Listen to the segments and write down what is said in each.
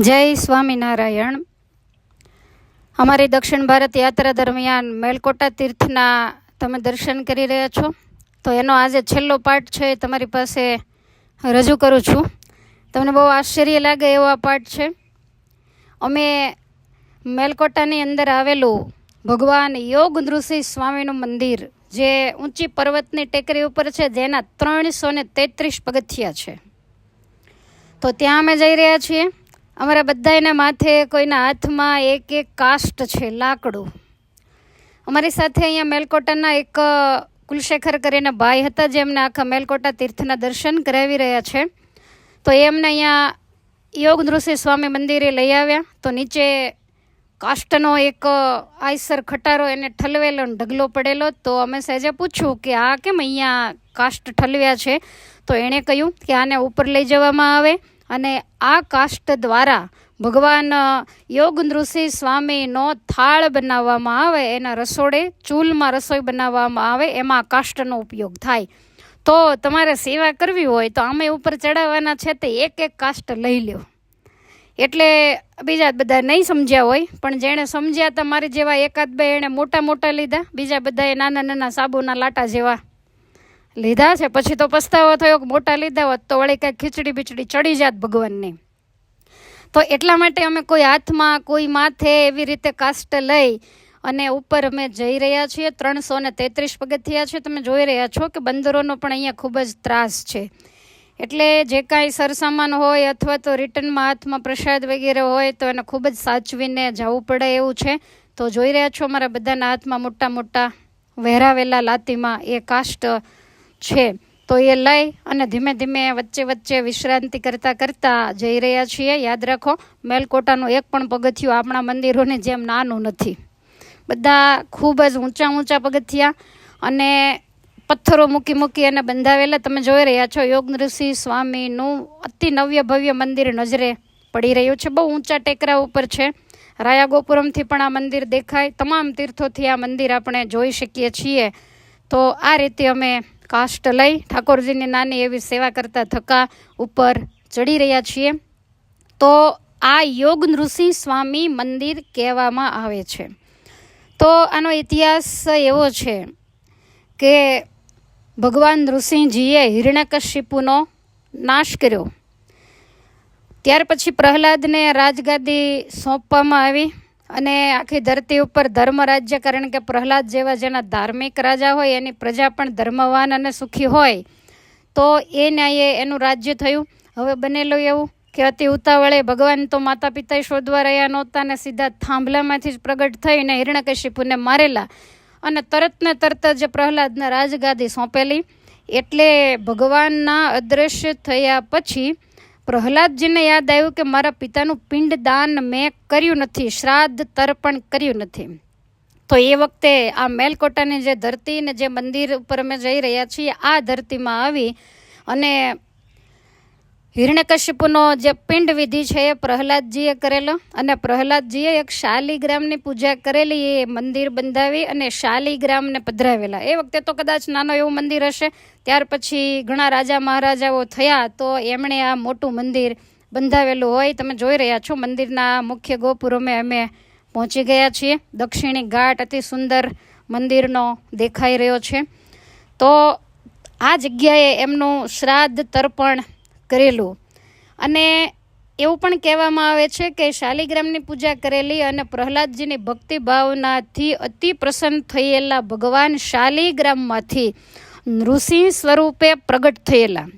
જય સ્વામિનારાયણ. અમારી દક્ષિણ ભારત યાત્રા દરમિયાન મેલકોટા તીર્થના તમે દર્શન કરી રહ્યા છો. તો એનો આજે છેલ્લો પાઠ છે એ તમારી પાસે રજૂ કરું છું. તમને બહુ આશ્ચર્ય લાગે એવો આ પાઠ છે. અમે મેલકોટાની અંદર આવેલું ભગવાન યોગ નૃસિંહ સ્વામીનું મંદિર, જે ઊંચી પર્વતની ટેકરી ઉપર છે, જેના ત્રણસો ને તેત્રીસ પગથિયા છે. તો ત્યાં અમે જઈ રહ્યા છીએ. અમારા બધાના માથે કોઈના હાથમાં એક એક કાષ્ટ છે, લાકડું. અમારી સાથે અહીંયા મેલકોટાના એક કુલશેખર કરીને ભાઈ હતા, જે અમને આખા મેલકોટા તીર્થના દર્શન કરાવી રહ્યા છે. તો એ અમને અહીંયા યોગ નૃસિંહ સ્વામી મંદિરે લઈ આવ્યા. તો નીચે કાષ્ટનો એક આઈસર ખટારો એને ઠલવેલો ઢગલો પડેલો. તો અમે સહેજે પૂછ્યું કે આ કેમ અહીંયા કાષ્ટ ઠલવ્યા છે? તો એણે કહ્યું કે આને ઉપર લઈ જવામાં આવે. અને આ કાષ્ટ દ્વારા ભગવાન યોગ નૃસિંહ સ્વામીનો થાળ બનાવવામાં આવે, એના રસોડે, ચૂલમાં રસોઈ બનાવવામાં આવે, એમાં કાષ્ટનો ઉપયોગ થાય. તો તમારે સેવા કરવી હોય તો આમે ઉપર ચડાવવાના છે તે એક એક કાષ્ટ લઈ લ્યો. એટલે બીજા બધા નહીં સમજ્યા હોય, પણ જેણે સમજ્યા તમારી મારી જેવા એકાદ બે એણે મોટા મોટા લીધા, બીજા બધાએ નાના નાના સાબુના લાટા જેવા લીધા છે. પછી તો પસ્તાવો થયો મોટા લીધા હોત તો વળી કાંઈ ખીચડી બીચડી ચડી જાત ભગવાનની. તો એટલા માટે અમે કોઈ હાથમાં, કોઈ માથે એવી રીતે કાષ્ટ લઈ અને ઉપર અમે જઈ રહ્યા છીએ. ત્રણસો ને તેત્રીસ પગથિયા છે. તમે જોઈ રહ્યા છો કે બંદરોનો પણ અહીંયા ખૂબ જ ત્રાસ છે. એટલે જે કાંઈ સરસામાન હોય અથવા તો રિટર્નમાં હાથમાં પ્રસાદ વગેરે હોય તો એને ખૂબ જ સાચવીને જવું પડે એવું છે. તો જોઈ રહ્યા છો મારા બધાના હાથમાં મોટા મોટા વહેરાવેલા લાતીમાં એ કાષ્ટ છે. તો એ લઈ અને ધીમે ધીમે વચ્ચે વચ્ચે વિશ્રાંતિ કરતાં કરતાં જઈ રહ્યા છીએ. યાદ રાખો, મેલકોટાનું એક પણ પગથિયું આપણા મંદિરોની જેમ નાનું નથી. બધા ખૂબ જ ઊંચા ઊંચા પગથિયા અને પથ્થરો મૂકી મૂકી અને બંધાવેલા. તમે જોઈ રહ્યા છો, યોગ નૃસિંહ સ્વામીનું અતિ નવ્ય ભવ્ય મંદિર નજરે પડી રહ્યું છે. બહુ ઊંચા ટેકરા ઉપર છે. રાયા ગોપુરમથી પણ આ મંદિર દેખાય. તમામ તીર્થોથી આ મંદિર આપણે જોઈ શકીએ છીએ. તો આ રીતે અમે કાષ્ટ લઈ ઠાકોરજીની નાની એવી સેવા કરતા થકા ઉપર ચડી રહ્યા છીએ. તો આ યોગ નૃસિંહ સ્વામી મંદિર કહેવામાં આવે છે. તો આનો ઇતિહાસ એવો છે કે ભગવાન નૃસિંહજીએ હિરણ્યકશિપુનો નાશ કર્યો. ત્યાર પછી પ્રહલાદને રાજગાદી સોંપવામાં આવી. અને આખી ધરતી ઉપર ધર્મ રાજ્ય, કારણ કે પ્રહલાદ જેવા જેના ધાર્મિક રાજા હોય, એની પ્રજા પણ ધર્મવાન અને સુખી હોય, તો એ ન્યાયે એનું રાજ્ય થયું. હવે બનેલું એવું કે અતિ ઉતાવળે ભગવાન તો માતા પિતાએ શોધવા રહ્યા નહોતા ને સીધા થાંભલામાંથી જ પ્રગટ થઈને હિરણ્યકશિપુને મારેલા. અને તરત ને તરત જ પ્રહલાદને રાજગાદી સોંપેલી. એટલે ભગવાનના અદ્રશ્ય થયા પછી પ્રહલાદજીને યાદ આવ્યું કે મારા પિતાનું પિંડદાન મેં કર્યું નથી, શ્રાદ્ધ તર્પણ કર્યું નથી. તો એ વખતે આ મેલકોટાની જે ધરતી ને જે મંદિર ઉપર અમે જઈ રહ્યા છીએ, આ ધરતીમાં આવી અને હિરણ્યકશિપુનો જે પિંડ વિધિ છે એ પ્રહલાદજીએ કરેલો અને પ્રહલાદજીએ એક શાલિગ્રામની પૂજા કરેલી, એ મંદિર બંધાવી અને શાલિગ્રામને પધરાવેલા. એ વખતે તો કદાચ નાનો એવું મંદિર હશે, ત્યાર પછી ઘણા રાજા મહારાજાઓ થયા તો એમણે આ મોટું મંદિર બંધાવેલું હોય. તમે જોઈ રહ્યા છો મંદિરના મુખ્ય ગોપુરમે અમે પહોંચી ગયા છીએ. દક્ષિણી ઘાટ અતિ સુંદર મંદિરનો દેખાઈ રહ્યો છે. તો આ જગ્યાએ એમનું શ્રાદ્ધ તર્પણ કરેલું. અને એવું પણ કહેવામાં આવે છે કે શાલિગ્રામની પૂજા કરેલી અને પ્રહલાદજીની ભક્તિ ભાવનાથી અતિ પ્રસન્ન થયેલા ભગવાન શાલિગ્રામમાંથી નૃસિંહ સ્વરૂપે પ્રગટ થયેલા.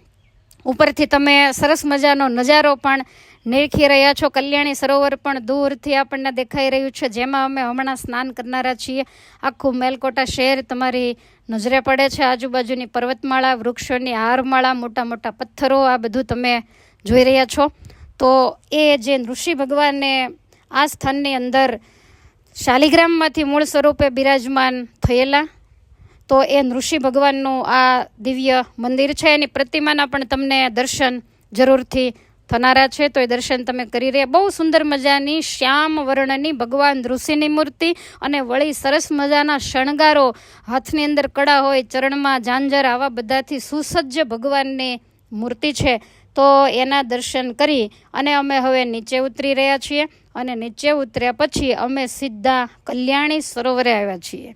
ઉપરથી તમે સરસ મજાનો નજારો પણ નિરખી રહ્યા છો. કલ્યાણી સરોવર પણ દૂરથી આપણને દેખાઈ રહ્યું છે. જેમાં અમે હમણાં સ્નાન કરનારા છીએ. આખું મેલકોટા શહેર તમારી નજરે પડે છે. આજુબાજુની પર્વતમાળા, વૃક્ષોની હારમાળા મોટા મોટા પથ્થરો, આ બધું તમે જોઈ રહ્યા છો. તો એ જે ઋષિ ભગવાને આ સ્થાનની અંદર શાલિગ્રામમાંથી મૂળ સ્વરૂપે બિરાજમાન થયેલા, તો એ ઋષિ ભગવાનનું આ દિવ્ય મંદિર છે. એની પ્રતિમાના પણ તમને દર્શન જરૂરથી થનારા છે તો એ દર્શન તમે કરી રહ્યા. બહુ સુંદર મજાની શ્યામ વર્ણની ભગવાન ઋષિની મૂર્તિ અને વળી સરસ મજાના શણગારો હાથની અંદર કડા હોય, ચરણમાં ઝાંઝર આવા બધાથી સુસજ્જ ભગવાનની મૂર્તિ છે. તો એના દર્શન કરી અને અમે હવે નીચે ઉતરી રહ્યા છીએ અને નીચે ઉતર્યા પછી અમે સીધા કલ્યાણી સરોવરે આવ્યા છીએ.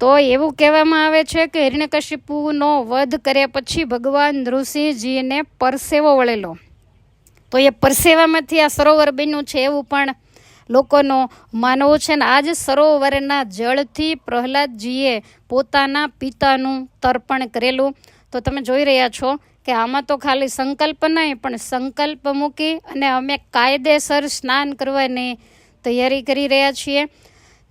તો એવું કહેવામાં આવે છે કે હિરણ્યકશિપુનો વધ કર્યા પછી ભગવાન ઋષિજીને પરસેવો વળેલો. તો એ પરસેવામાંથી આ સરોવર બન્યું છે એવું પણ લોકોનો માનવું છે ને આ જ સરોવરના જળથી પ્રહલાદજીએ પોતાના પિતાનું તર્પણ કરેલું. તો તમે જોઈ રહ્યા છો કે આમાં તો ખાલી સંકલ્પ નહીં, પણ સંકલ્પ મૂકી અને અમે કાયદેસર સ્નાન કરવાની તૈયારી કરી રહ્યા છીએ.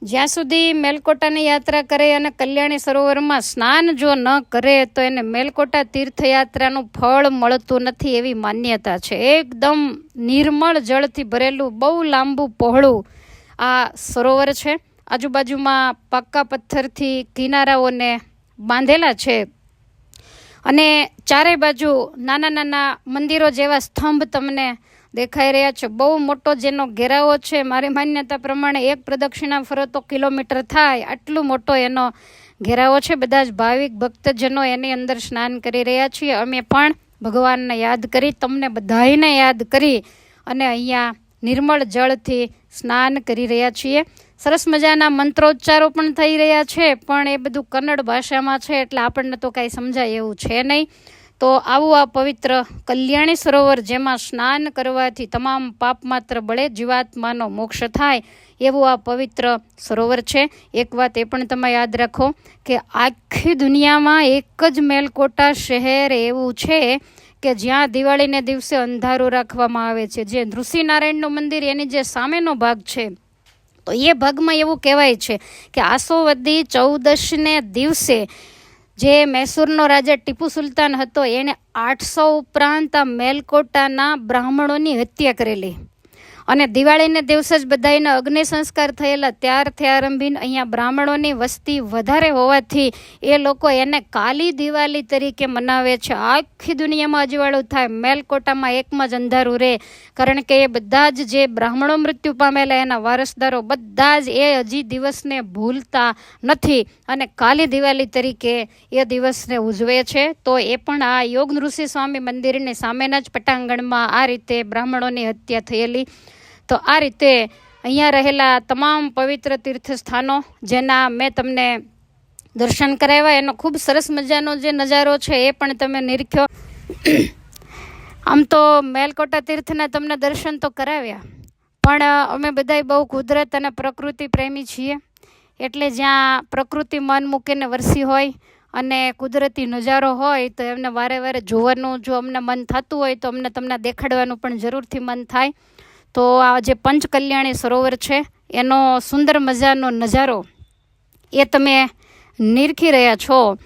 જ્યાં સુધી મેલકોટાની યાત્રા કરે અને કલ્યાણી સરોવરમાં સ્નાન જો ન કરે, તો એને મેલકોટા તીર્થયાત્રાનું ફળ મળતું નથી એવી માન્યતા છે. એકદમ નિર્મળ જળથી ભરેલું, બહુ લાંબુ પહોળું આ સરોવર છે. આજુબાજુમાં પાક્કા પથ્થરથી કિનારાઓને બાંધેલા છે. અને ચારે બાજુ નાના નાના મંદિરો જેવા સ્તંભ તમને દેખાઈ રહ્યા છે. બહુ મોટો જેનો ઘેરાવો છે, મારી માન્યતા પ્રમાણે એક પ્રદક્ષિણા ફરો તો કિલોમીટર થાય, આટલું મોટો એનો ઘેરાવો છે. બધા જ ભાવિક ભક્તજનો એની અંદર સ્નાન કરી રહ્યા છીએ. અમે પણ ભગવાનને યાદ કરી, તમને બધાને યાદ કરી અને અહીંયા નિર્મળ જળથી સ્નાન કરી રહ્યા છીએ. સરસ મજાના મંત્રોચ્ચારો પણ થઈ રહ્યા છે, પણ એ બધું કન્નડ ભાષામાં છે એટલે આપણને તો કાંઈ સમજાય એવું છે નહીં. તો આવું આ પવિત્ર કલ્યાણી સરોવર જેમાં સ્નાન કરવાથી તમામ પાપ માત્ર બળે જીવાત્માનો મોક્ષ થાય, એવું આ પવિત્ર સરોવર છે. એક વાત એ પણ તમે યાદ રાખો કે આખી દુનિયામાં એક જ મેલકોટા શહેર એવું છે કે જ્યાં દિવાળીને દિવસે અંધારું રાખવામાં આવે છે. જે નૃસિંહનારાયણનું મંદિર એની જે સામેનો ભાગ છે, તો એ ભાગમાં એવું કહેવાય છે કે આસોવદી ચૌદશને દિવસે જે મૈસૂરનો રાજા ટીપુ સુલતાન હતો એણે આઠસો ઉપરાંત આ મેલકોટાના બ્રાહ્મણોની હત્યા કરેલી. અને દિવાળીને દિવસે જ બધાને અગ્નિ સંસ્કાર થયેલા ત્યારથી આરંભીને અહીંયા બ્રાહ્મણોની વસ્તી વધારે હોવાથી એ લોકો એને કાલી દિવાળી તરીકે મનાવે છે. આખી દુનિયામાં અજવાળું થાય. મેલકોટામાં એકમાં જ અંધારું રહે કારણ કે એ બધા જ જે બ્રાહ્મણો મૃત્યુ પામેલા એના વારસદારો બધા જ એ હજી દિવસને ભૂલતા નથી અને કાલી દિવાળી તરીકે એ દિવસને ઉજવે છે. તો એ પણ આ યોગ નૃસિંહ સ્વામી મંદિરની સામેના જ પટાંગણમાં આ રીતે બ્રાહ્મણોની હત્યા થયેલી. તો આ રીતે અહીંયા રહેલા તમામ પવિત્ર તીર્થ સ્થાનો જેના મેં તમને દર્શન કરાવ્યા, એનો ખૂબ સરસ મજાનો જે નજારો છે એ પણ તમે નિરખ્યો. આમ તો મેલકોટા તીર્થના તમને દર્શન તો કરાવ્યા, પણ અમે બધાય બહુ કુદરત અને પ્રકૃતિ પ્રેમી છીએ. એટલે જ્યાં પ્રકૃતિ મન મૂકીને વરસી હોય અને કુદરતી નજારો હોય, તો એમને વારે વારે જોવાનું જો અમને મન થતું હોય, તો અમને તમને દેખાડવાનું પણ જરૂરથી મન થાય. તો આ જે પંચકલ્યાણી સરોવર છે, એનો સુંદર મજાનો નજારો એ તમે નિરખી રહ્યા છો.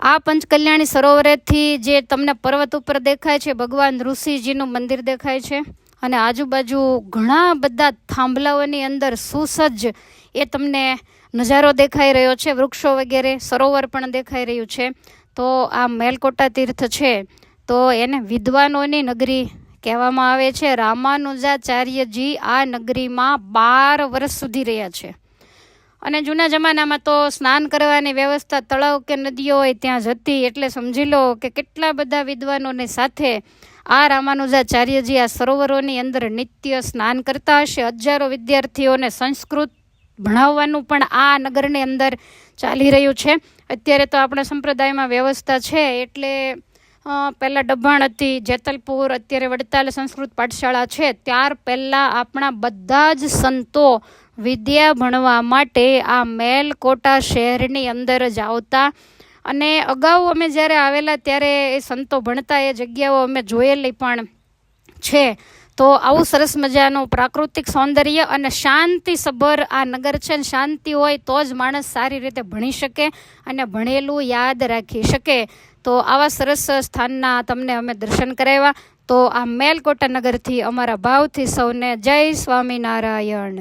આ પંચકલ્યાણી સરોવરેથી જે તમને પર્વત ઉપર દેખાય છે, ભગવાન ઋષિજીનું મંદિર દેખાય છે અને આજુબાજુ ઘણા બધા થાંભલાઓની અંદર સુસજ્જ એ તમને નજારો દેખાઈ રહ્યો છે. વૃક્ષો વગેરે, સરોવર પણ દેખાઈ રહ્યું છે. તો આ મેલકોટા તીર્થ છે. તો એને વિદ્વાનોની નગરી કહેવામાં આવે છે, રામાનુજાચાર્યજી આ નગરીમાં બાર વર્ષ સુધી રહ્યા છે. અને જૂના જમાનામાં તો સ્નાન કરવાની વ્યવસ્થા તળાવ કે નદીઓ હોય ત્યાં જતી, એટલે સમજી લો કે કેટલા બધા વિદ્વાનોની સાથે આ રામાનુજાચાર્યજી આ સરોવરોની અંદર નિત્ય સ્નાન કરતા હશે. હજારો વિદ્યાર્થીઓને સંસ્કૃત ભણાવવાનું પણ આ નગરની અંદર ચાલી રહ્યું છે. અત્યારે તો આપણા સંપ્રદાયમાં વ્યવસ્થા છે, એટલે પહેલાં ડભાણ હતી, જેતલપુર, અત્યારે વડતાલ સંસ્કૃત પાઠશાળા છે. ત્યાર પહેલાં આપણા બધા જ સંતો વિદ્યા ભણવા માટે આ મેલકોટા શહેરની અંદર જ આવતા. અને અગાઉ અમે જ્યારે આવેલા ત્યારે એ સંતો ભણતા, એ જગ્યાઓ અમે જોયેલી પણ છે. તો આવું સરસ મજાનું પ્રાકૃતિક સૌંદર્ય અને શાંતિસભર આ નગર છે ને શાંતિ હોય તો જ માણસ સારી રીતે ભણી શકે અને ભણેલું યાદ રાખી શકે. તો આવા સરસ સ્થાનના તમને અમે દર્શન કરાવ્યા. તો આ મેલકોટા નગરથી અમારા ભાવથી સૌને જય સ્વામિનારાયણ.